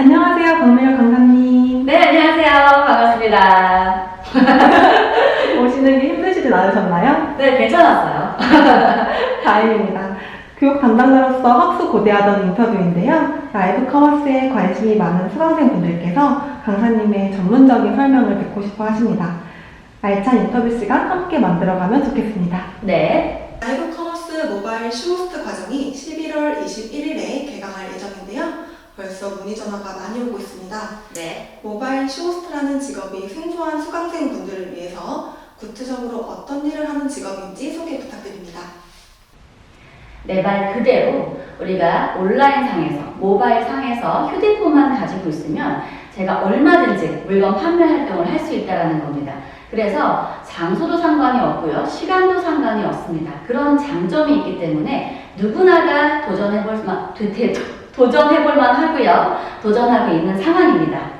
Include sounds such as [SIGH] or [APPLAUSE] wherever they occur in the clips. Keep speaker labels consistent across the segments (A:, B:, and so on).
A: 안녕하세요, 박미혁 강사님.
B: 네, 안녕하세요. 반갑습니다. [LAUGHS]
A: 오시는 게 힘드시진 않으셨나요?
B: 네, 괜찮았어요. [LAUGHS]
A: 다행입니다. 교육 담당자로서 학수 고대하던 인터뷰인데요. 라이브 커머스에 관심이 많은 수강생분들께서 강사님의 전문적인 설명을 듣고 싶어 하십니다. 알찬 인터뷰 시간 함께 만들어가면 좋겠습니다.
B: 네.
C: 라이브 커머스 모바일 쇼호스트 과정이 11월 21일에 개강할 예정인데요. 벌써 문의 전화가 많이 오고 있습니다.
B: 네.
C: 모바일 쇼호스트라는 직업이 생소한 수강생 분들을 위해서 구체적으로 어떤 일을 하는 직업인지 소개 부탁드립니다.
B: 내 말 그대로 우리가 온라인 상에서, 모바일 상에서 휴대폰만 가지고 있으면 제가 얼마든지 물건 판매 활동을 할 수 있다는 겁니다. 그래서 장소도 상관이 없고요. 시간도 상관이 없습니다. 그런 장점이 있기 때문에 누구나가 도전해볼 만, 도- 대- 도전해볼 만 하고요. 도전하고 있는 상황입니다.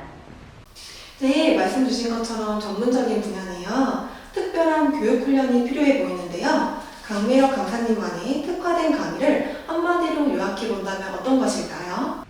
C: 네, 말씀 주신 것처럼 전문적인 분야네요. 특별한 교육 훈련이 필요해 보이는데요. 강미혁 강사님만의 특화된 강의를 한마디로 요약해 본다면 어떤 것일까요?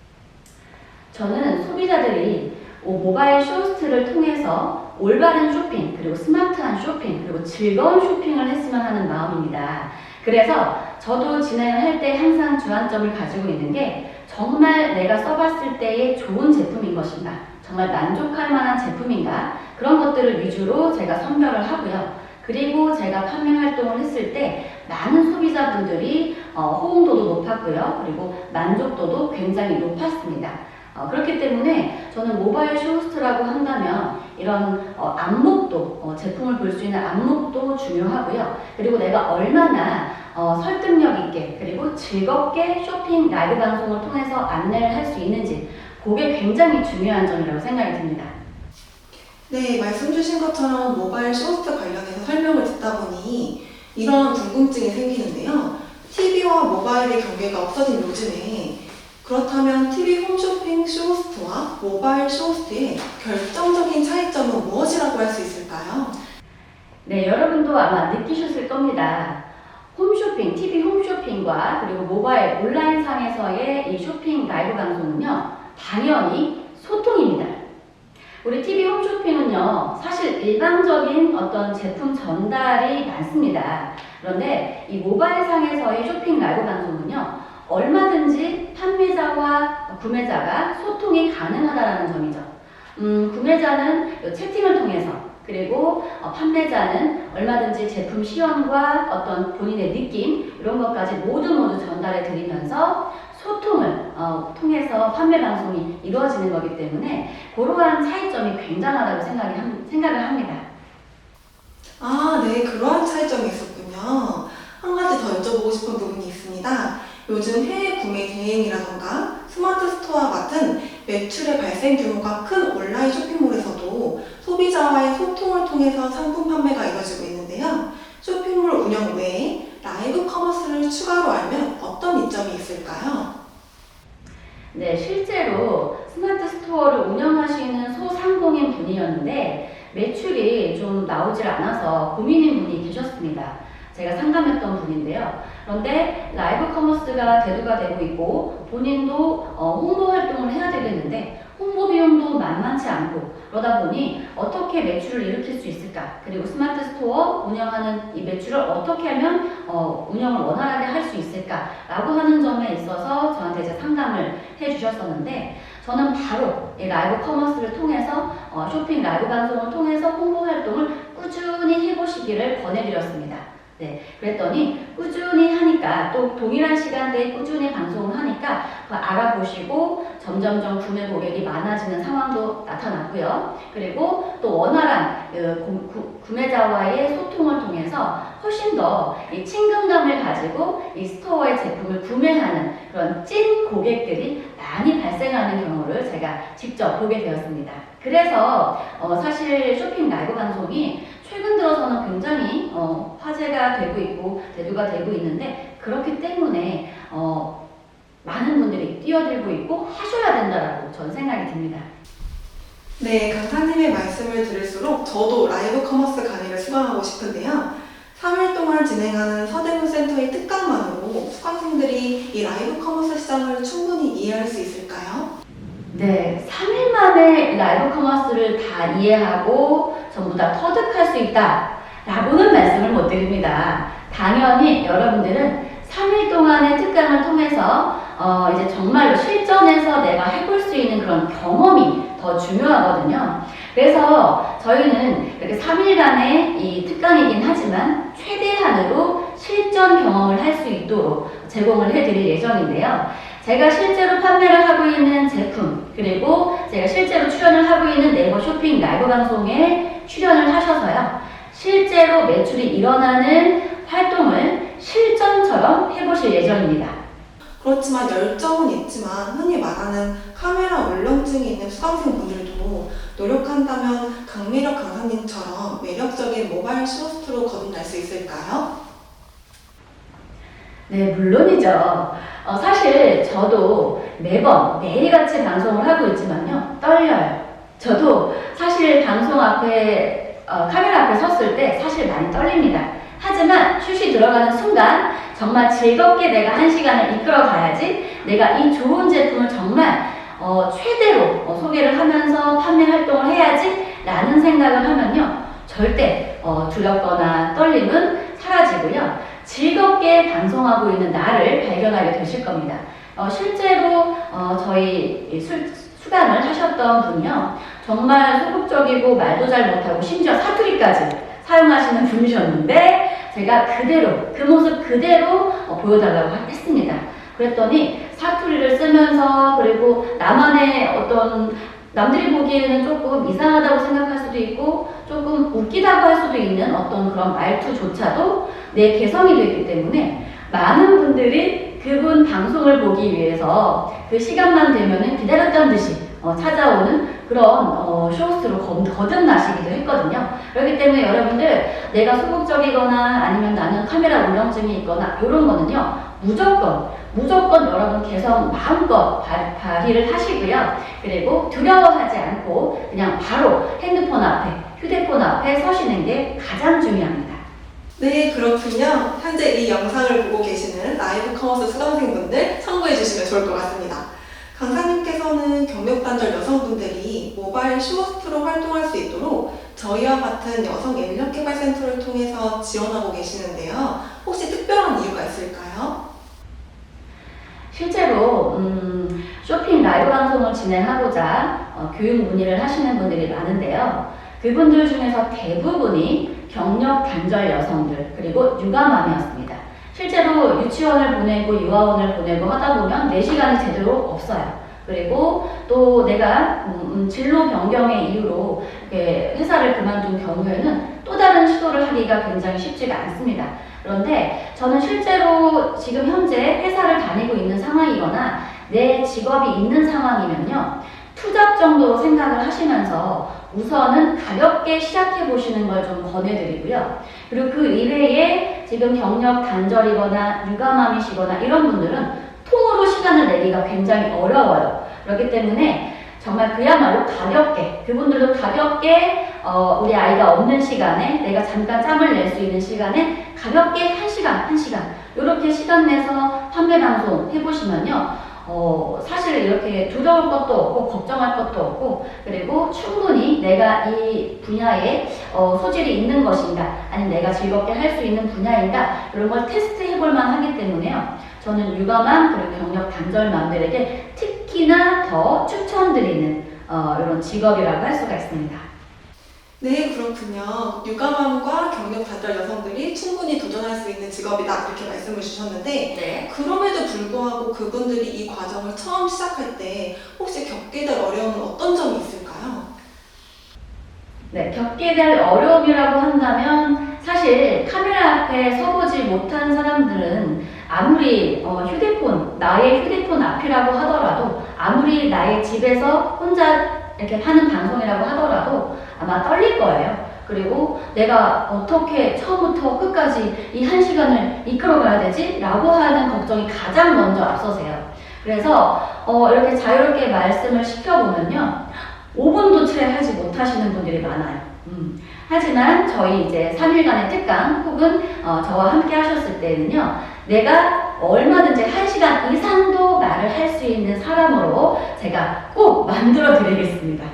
B: 저는 소비자들이 오- 모바일 쇼스트를 통해서 올바른 쇼핑, 그리고 스마트한 쇼핑, 그리고 즐거운 쇼핑을 했으면 하는 마음입니다. 그래서 저도 진행을 할 때 항상 주안점을 가지고 있는 게 정말 내가 써봤을 때의 좋은 제품인 것인가, 정말 만족할 만한 제품인가, 그런 것들을 위주로 제가 선별을 하고요. 그리고 제가 판매 활동을 했을 때 많은 소비자분들이 어, 호응도도 높았고요. 그리고 만족도도 굉장히 높았습니다. 어, 그렇기 때문에 저는 모바일 쇼호스트라고 한다면 이런 어, 안목도 어, 제품을 볼 수 있는 안목도 중요하고요. 그리고 내가 얼마나 어, 설득력 있게 그리고 즐겁게 쇼핑 라이브 방송을 통해서 안내를 할 수 있는지 그게 굉장히 중요한 점이라고 생각이 듭니다.
C: 네, 말씀 주신 것처럼 모바일 쇼호스트 관련해서 설명을 듣다 보니 이런 궁금증이 생기는데요. TV와 모바일의 경계가 없어진 요즘에 그렇다면 TV 홈쇼핑 쇼호스트와 모바일 쇼호스트의 결정적인 차이점은 무엇이라고 할 수 있을까요?
B: 네, 여러분도 아마 느끼셨을 겁니다. 홈쇼핑, TV 홈쇼핑과 그리고 모바일 온라인 상에서의 이 쇼핑 라이브 방송은요, 당연히 소통입니다. 우리 TV 홈쇼핑은요, 사실 일방적인 어떤 제품 전달이 많습니다. 그런데 이 모바일 상에서의 쇼핑 라이브 방송은요, 얼마든지 판매자와 구매자가 소통이 가능하다는 점이죠. 음, 구매자는 채팅을 통해서 그리고 어, 판매자는 얼마든지 제품 시험과 어떤 본인의 느낌 이런 것까지 모두 모두 전달해 드리면서 소통을 어, 통해서 판매 방송이 이루어지는 거기 때문에 그러한 차이점이 굉장하다고 생각이 함- 생각을 합니다.
C: 아, 네, 그러한 차이점이 있었군요. 한 가지 더 여쭤보고 싶은 부분이 있습니다. 요즘 해외 구매 대행이라던가 스마트 스토어와 같은 매출의 발생 규모가 큰 온라인 쇼핑몰에서도 소비자와의 소통을 통해서 상품 판매가 이루어지고 있는데요. 쇼핑몰 운영 외에 라이브 커머스를 추가로 알면 어떤 이점이 있을까요?
B: 네, 실제로 스마트 스토어를 운영하시는 소상공인 분이었는데 매출이 좀 나오질 않아서 고민인 분이 계셨습니다. 제가 상담했던 분인데요. 그런데 라이브 커머스가 대두가 되고 있고 본인도 어, 홍보 활동을 해야 되겠는데 홍보 비용도 만만치 않고 그러다 보니 어떻게 매출을 일으킬 수 있을까? 그리고 스마트 스토어 운영하는 이 매출을 어떻게 하면 어, 운영을 원활하게 할 수 있을까?라고 하는 점에 있어서 저한테 이제 상담을 해주셨었는데 저는 바로 이 라이브 커머스를 통해서 어, 쇼핑 라이브 방송을 통해서 홍보 활동을 꾸준히 해보시기를 권해드렸습니다. 네, 그랬더니 꾸준히 하니까 또 동일한 시간대에 꾸준히 방송을 하니까 알아보시고 점점점 구매 고객이 많아지는 상황도 나타났고요. 그리고 또 원활한 그 구- 구- 구매자와의 소통을 통해서 훨씬 더이 친근감을 가지고 이 스토어의 제품을 구매하는 그런 찐 고객들이 많이 발생하는 경우를 제가 직접 보게 되었습니다. 그래서 어, 사실 쇼핑 라이브 방송이 최근 들어서는 굉장히 어, 화제가 되고 있고 대두가 되고 있는데 그렇기 때문에 어, 많은 분들이 뛰어들고 있고 하셔야 된다라고 저는 생각이 듭니다.
C: 네, 강사님의 말씀을 들을수록 저도 라이브 커머스 강의를 수강하고 싶은데요. 3일 동안 진행하는 서대문 센터의 특강만으로 수강생들이 이 라이브 커머스 시장을 충분히 이해할 수 있을까요?
B: 네, 3일 만에 라이브 커머스를 다 이해하고 전부 다 터득할 수 있다. 라고는 말씀을 못 드립니다. 당연히 여러분들은 3일 동안의 특강을 통해서 어, 이제 정말로 실전에서 내가 해볼 수 있는 그런 경험이 더 중요하거든요. 그래서 저희는 이렇게 3일간의 이 특강이긴 하지만 최대한으로 실전 경험을 할 수 있도록 제공을 해드릴 예정인데요. 제가 실제로 판매를 하고 있는 제품, 그리고 제가 실제로 출연을 하고 있는 네이버 쇼핑 라이브 방송에 출연을 하셔서요. 실제로 매출이 일어나는 활동을 실전처럼 해보실 예정입니다.
C: 그렇지만 열정은 있지만 흔히 말하는 카메라 울렁증이 있는 수강생 분들도 노력한다면 강미력 강사님처럼 매력적인 모바일 쇼호스트로 거듭날 수 있을까요?
B: 네, 물론이죠. 어, 사실 저도 매번 매일같이 방송을 하고 있지만요, 떨려요. 저도 사실 방송 앞에, 어, 카메라 앞에 섰을 때 사실 많이 떨립니다. 하지만 슛이 들어가는 순간 정말 즐겁게 내가 한 시간을 이끌어 가야지 내가 이 좋은 제품을 정말 어, 최대로 어, 소개를 하면서 판매 활동을 해야지 라는 생각을 하면요, 절대 어, 두렵거나 떨림은 사라지고요. 즐겁게 방송하고 있는 나를 발견하게 되실 겁니다. 어, 실제로 어, 저희 이 수, 수강을 하셨던 분이요. 정말 소극적이고 말도 잘 못하고 심지어 사투리까지 사용하시는 분이셨는데 제가 그대로 그 모습 그대로 어, 보여달라고 했습니다. 그랬더니 사투리를 쓰면서 그리고 나만의 어떤 남들이 보기에는 조금 이상하다고 생각할 수도 있고 조금 웃기다고 할 수도 있는 어떤 그런 말투조차도 내 개성이 되기 때문에 많은 분들이 그분 방송을 보기 위해서 그 시간만 되면은 기다렸던 듯이 어, 찾아오는 그런 어, 쇼호스트로 거- 거듭나시기도 했거든요. 그렇기 때문에 여러분들 내가 소극적이거나 아니면 나는 카메라 울렁증이 있거나 이런 거는요 무조건 무조건 여러분 개성 마음껏 발, 발휘를 하시고요. 그리고 두려워하지 않고 그냥 바로 핸드폰 앞에 휴대폰 앞에 서시는 게 가장 중요합니다.
C: 네, 그렇군요. 현재 이 영상을 보고 계시는 라이브 커머스 수강생분들 참고해 주시면 좋을 것 같습니다. 강사님께서는 경력단절 여성분들이 모바일 쇼호스트로 활동할 수 있도록 저희와 같은 여성 인력개발센터를 통해서 지원하고 계시는데요. 혹시 특별한 이유가 있을까요?
B: 실제로 음, 쇼핑 라이브 방송을 진행하고자 어, 교육 문의를 하시는 분들이 많은데요. 그분들 중에서 대부분이 경력 단절 여성들 그리고 육아맘이었습니다. 실제로 유치원을 보내고 유아원을 보내고 하다 보면 내 시간이 제대로 없어요. 그리고 또 내가 음, 음, 진로 변경의 이유로 회사를 그만둔 경우에는 또 다른 시도를 하기가 굉장히 쉽지가 않습니다. 그런데 저는 실제로 지금 현재 회사를 다니고 있는 상황이거나 내 직업이 있는 상황이면요. 투잡 정도로 생각을 하시면서 우선은 가볍게 시작해 보시는 걸 좀 권해드리고요. 그리고 그 이외에 지금 경력 단절이거나 육아맘이시거나 이런 분들은 통으로 시간을 내기가 굉장히 어려워요. 그렇기 때문에 정말 그야말로 가볍게 그분들도 가볍게 어, 우리 아이가 없는 시간에 내가 잠깐 짬을 낼 수 있는 시간에 가볍게 한 시간 한 시간 이렇게 시간 내서 판매 방송 해보시면요. 어, 사실 이렇게 두려울 것도 없고 걱정할 것도 없고 그리고 충분히 내가 이 분야에 어, 소질이 있는 것인가 아니면 내가 즐겁게 할 수 있는 분야인가 이런 걸 테스트 해 볼 만하기 때문에요. 저는 육아맘 그리고 경력 단절맘들에게 특히나 더 추천드리는 어, 이런 직업이라고 할 수가 있습니다.
C: 네, 그렇군요. 육아맘과 경력 단절 여성들이 충분히 도전할 수 있는 직업이다 이렇게 말씀을 주셨는데
B: 네.
C: 그럼에도 불구하고 그분들이 이 과정을 처음 시작할 때 혹시 겪게 될 어려움은 어떤 점이 있을까요?
B: 네, 겪게 될 어려움이라고 한다면 사실 카메라 앞에 서보지 못한 사람들은 아무리 어, 휴대폰, 나의 휴대폰 앞이라고 하더라도 아무리 나의 집에서 혼자 이렇게 하는 방송이라고 하더라도 아마 떨릴 거예요. 그리고 내가 어떻게 처음부터 끝까지 이 한 시간을 이끌어가야 되지? 라고 하는 걱정이 가장 먼저 앞서세요. 그래서 어, 이렇게 자유롭게 말씀을 시켜보면요. 5분도 채 하지 못하시는 분들이 많아요. 음. 하지만 저희 이제 3일간의 특강 혹은 어, 저와 함께 하셨을 때는요, 내가 얼마든지 1시간 이상도 말을 할 수 있는 사람으로 제가 꼭 만들어 드리겠습니다.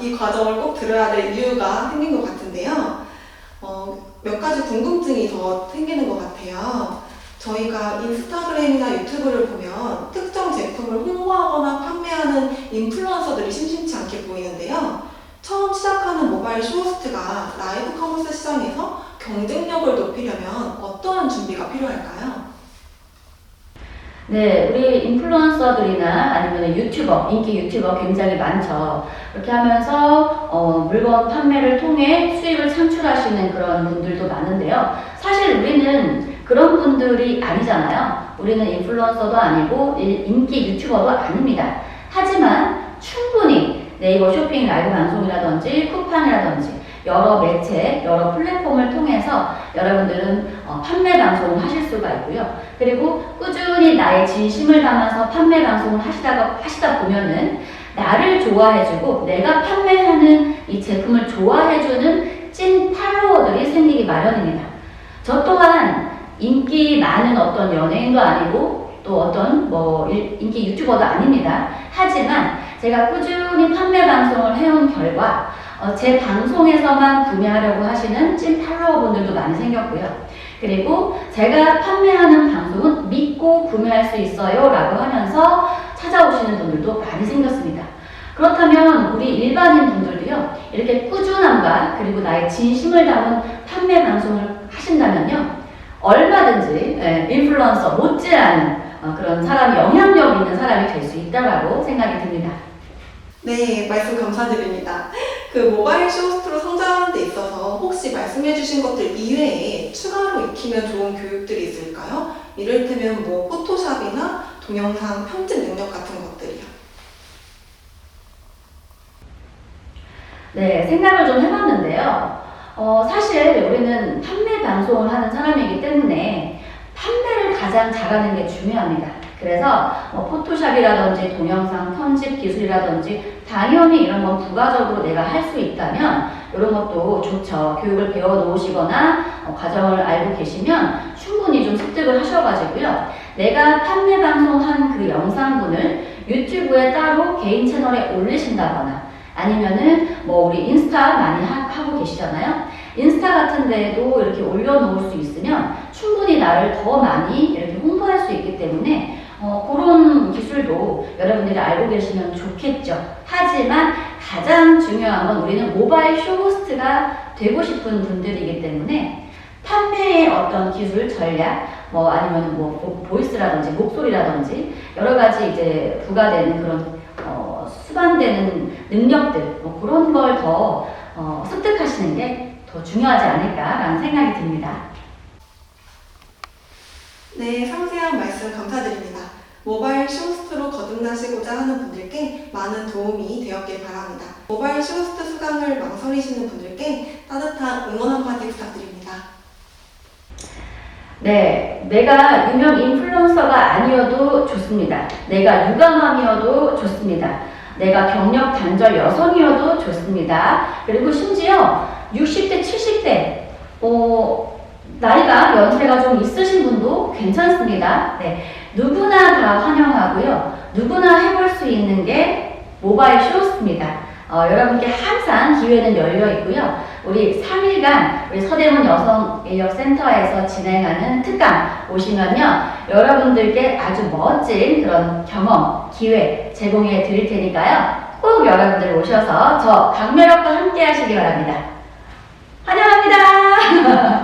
C: 이 과정을 꼭 들어야 될 이유가 생긴 것 같은데요. 어, 몇 가지 궁금증이 더 생기는 것 같아요. 저희가 인스타그램이나 유튜브를 보면 특정 제품을 홍보하거나 판매하는 인플루언서들이 심심치 않게 보이는데요. 처음 시작하는 모바일 쇼호스트가 라이브 커머스 시장에서 경쟁력을 높이려면 어떠한 준비가 필요할까요?
B: 네, 우리 인플루언서들이나 아니면 유튜버, 인기 유튜버 굉장히 많죠. 그렇게 하면서 어, 물건 판매를 통해 수익을 창출하시는 그런 분들도 많은데요. 사실 우리는 그런 분들이 아니잖아요. 우리는 인플루언서도 아니고 일- 인기 유튜버도 아닙니다. 하지만 충분히 네이버 쇼핑 라이브 방송이라든지 쿠팡이라든지 여러 매체, 여러 플랫폼을 통해서 여러분들은 어, 판매 방송을 하실 수가 있고요. 그리고 꾸준히 나의 진심을 담아서 판매 방송을 하시다가 하시다 보면은 나를 좋아해주고 내가 판매하는 이 제품을 좋아해주는 찐 팔로워들이 생기기 마련입니다. 저 또한 인기 많은 어떤 연예인도 아니고 또 어떤 뭐 일- 인기 유튜버도 아닙니다. 하지만 제가 꾸준히 판매 방송을 해온 결과 어, 제 방송에서만 구매하려고 하시는 찐 팔로워분들도 많이 생겼고요. 그리고 제가 판매하는 방송은 믿고 구매할 수 있어요 라고 하면서 찾아오시는 분들도 많이 생겼습니다. 그렇다면 우리 일반인 분들도요, 이렇게 꾸준함과 그리고 나의 진심을 담은 판매 방송을 하신다면요, 얼마든지 예, 인플루언서 못지않은 어, 그런 사람이 영향력 있는 사람이 될 수 있다라고 생각이 듭니다.
C: 네, 말씀 감사드립니다. 그 모바일 쇼호스트로 성장하는 데 있어서 혹시 말씀해주신 것들 이외에 추가로 익히면 좋은 교육들이 있을까요? 이를테면 뭐 포토샵이나 동영상 편집 능력 같은 것들이요.
B: 네, 생각을 좀 해봤는데요. 어, 사실 우리는 판매 방송을 하는 사람이기 때문에 판매를 가장 잘하는 게 중요합니다. 그래서 뭐 포토샵이라든지 동영상 편집 기술이라든지 당연히 이런 건 부가적으로 내가 할 수 있다면 이런 것도 좋죠. 교육을 배워 놓으시거나 어, 과정을 알고 계시면 충분히 좀 습득을 하셔가지고요. 내가 판매 방송한 그 영상분을 유튜브에 따로 개인 채널에 올리신다거나 아니면은 뭐 우리 인스타 많이 하, 고 계시잖아요. 인스타 같은 데에도 이렇게 올려놓을 수 있으면 충분히 나를 더 많이 이렇게 홍보할 수 있기 때문에 어, 그런 기술도 여러분들이 알고 계시면 좋겠죠. 하지만 가장 중요한 건 우리는 모바일 쇼호스트가 되고 싶은 분들이기 때문에 판매의 어떤 기술 전략, 뭐 아니면 뭐 보- 보이스라든지 목소리라든지 여러 가지 이제 부과되는 그런 어, 수반되는 능력들 뭐 그런 걸더 어, 습득하시는 게 더 중요하지 않을까라는 생각이 듭니다.
C: 네, 상세한 말씀 감사드립니다. 모바일 쇼호스트로 거듭나시고자 하는 분들께 많은 도움이 되었길 바랍니다. 모바일 쇼호스트 수강을 망설이시는 분들께 따뜻한 응원 한마디 부탁드립니다.
B: 네, 내가 유명 인플루언서가 아니어도 좋습니다. 내가 유감함이어도 좋습니다. 내가 경력 단절 여성이어도 좋습니다. 그리고 심지어 60대, 70대, 어, 나이가 연세가 좀 있으신 분도 괜찮습니다. 네, 누구나 다 환영하고요. 누구나 해볼 수 있는 게 모바일 쇼스입니다. 어, 여러분께 항상 기회는 열려 있고요. 우리 3일간 우리 서대문 여성인력센터에서 진행하는 특강 오시면요. 여러분들께 아주 멋진 그런 경험, 기회 제공해 드릴 테니까요. 꼭 여러분들 오셔서 저 강매력과 함께 하시기 바랍니다. 환영합니다. [LAUGHS]